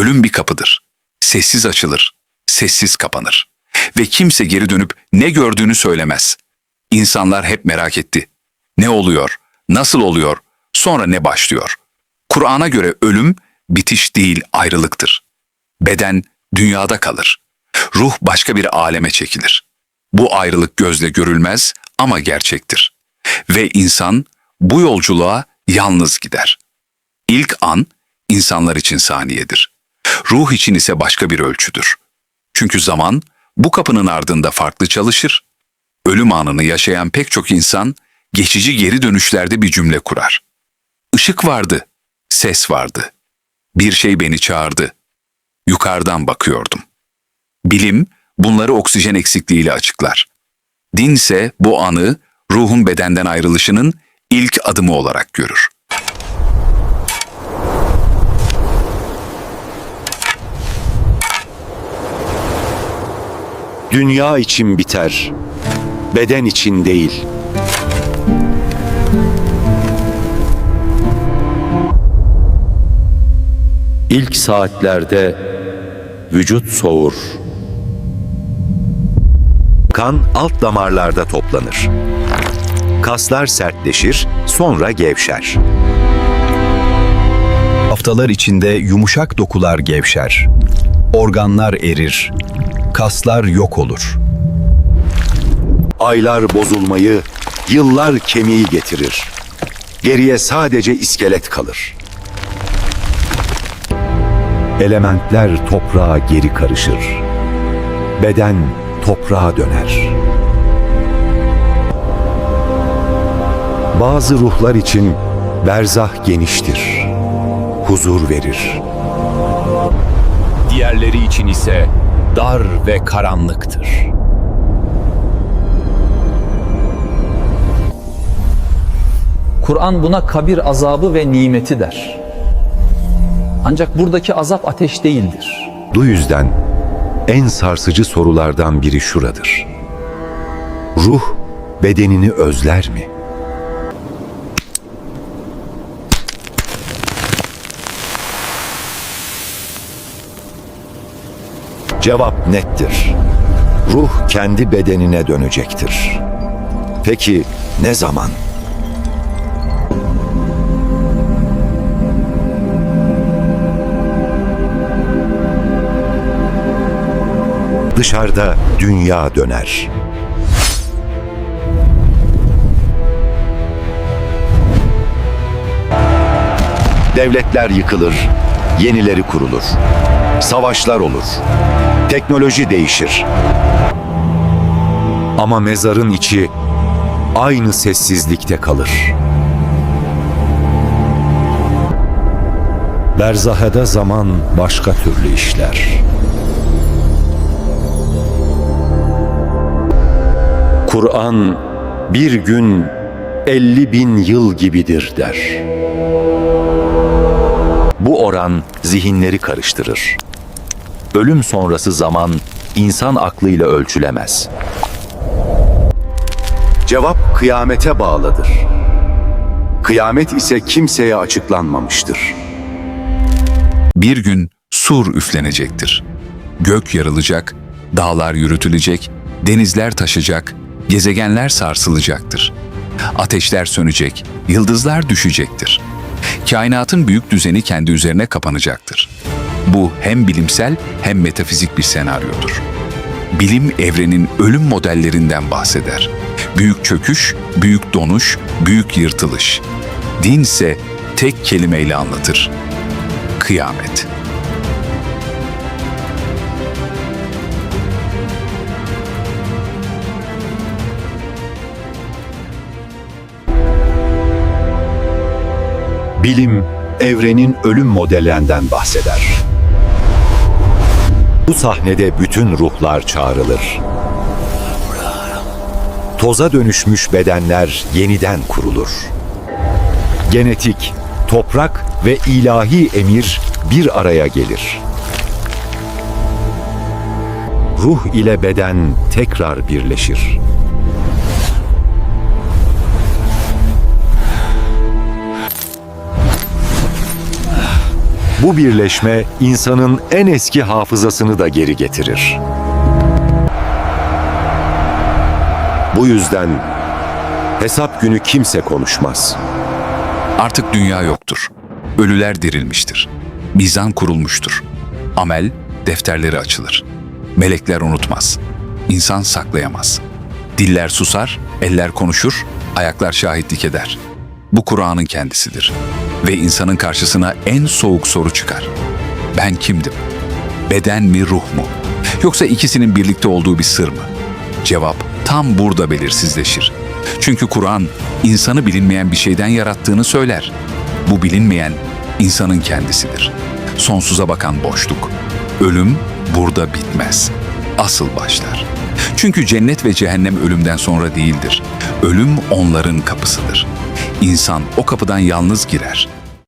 Ölüm bir kapıdır. Sessiz açılır, sessiz kapanır. Ve kimse geri dönüp ne gördüğünü söylemez. İnsanlar hep merak etti. Ne oluyor? Nasıl oluyor? Sonra ne başlıyor? Kur'an'a göre ölüm bitiş değil ayrılıktır. Beden dünyada kalır. Ruh başka bir aleme çekilir. Bu ayrılık gözle görülmez ama gerçektir. Ve insan bu yolculuğa yalnız gider. İlk an insanlar için saniyedir. Ruh için ise başka bir ölçüdür. Çünkü zaman bu kapının ardında farklı çalışır. Ölüm anını yaşayan pek çok insan geçici geri dönüşlerde bir cümle kurar. Işık vardı, ses vardı. Bir şey beni çağırdı. Yukarıdan bakıyordum. Bilim bunları oksijen eksikliğiyle açıklar. Din ise bu anı ruhun bedenden ayrılışının ilk adımı olarak görür. Dünya için biter, beden için değil. İlk saatlerde vücut soğur. Kan alt damarlarda toplanır. Kaslar sertleşir, sonra gevşer. Haftalar içinde yumuşak dokular gevşer. Organlar erir. Kaslar yok olur. Aylar bozulmayı, yıllar kemiği getirir. Geriye sadece iskelet kalır. Elementler toprağa geri karışır. Beden toprağa döner. Bazı ruhlar için berzah geniştir. Huzur verir. Diğerleri için ise dar ve karanlıktır. Kur'an buna kabir azabı ve nimeti der. Ancak buradaki azap ateş değildir. Bu yüzden en sarsıcı sorulardan biri şuradır. Ruh bedenini özler mi? Cevap nettir. Ruh kendi bedenine dönecektir. Peki ne zaman? Dışarıda dünya döner. Devletler yıkılır, yenileri kurulur. Savaşlar olur. Teknoloji değişir. Ama mezarın içi aynı sessizlikte kalır. Berzahede zaman başka türlü işler. Kur'an bir gün elli bin yıl gibidir der. Bu oran zihinleri karıştırır. Ölüm sonrası zaman insan aklıyla ölçülemez. Cevap kıyamete bağlıdır. Kıyamet ise kimseye açıklanmamıştır. Bir gün sur üflenecektir. Gök yarılacak, dağlar yürütülecek, denizler taşacak, gezegenler sarsılacaktır. Ateşler sönecek, yıldızlar düşecektir. Kainatın büyük düzeni kendi üzerine kapanacaktır. Bu hem bilimsel hem metafizik bir senaryodur. Bilim evrenin ölüm modellerinden bahseder. Büyük çöküş, büyük donuş, büyük yırtılış. Din ise tek kelimeyle anlatır. Kıyamet. Bilim, evrenin ölüm modellerinden bahseder. Bu sahnede bütün ruhlar çağrılır. Toza dönüşmüş bedenler yeniden kurulur. Genetik, toprak ve ilahi emir bir araya gelir. Ruh ile beden tekrar birleşir. Bu birleşme insanın en eski hafızasını da geri getirir. Bu yüzden hesap günü kimse konuşmaz. Artık dünya yoktur. Ölüler dirilmiştir. Mizan kurulmuştur. Amel defterleri açılır. Melekler unutmaz. İnsan saklayamaz. Diller susar, eller konuşur, ayaklar şahitlik eder. Bu Kur'an'ın kendisidir. Ve insanın karşısına en soğuk soru çıkar. Ben kimdim? Beden mi, ruh mu? Yoksa ikisinin birlikte olduğu bir sır mı? Cevap tam burada belirsizleşir. Çünkü Kur'an insanı bilinmeyen bir şeyden yarattığını söyler. Bu bilinmeyen insanın kendisidir. Sonsuza bakan boşluk. Ölüm burada bitmez. Asıl başlar. Çünkü cennet ve cehennem ölümden sonra değildir. Ölüm onların kapısıdır. İnsan o kapıdan yalnız girer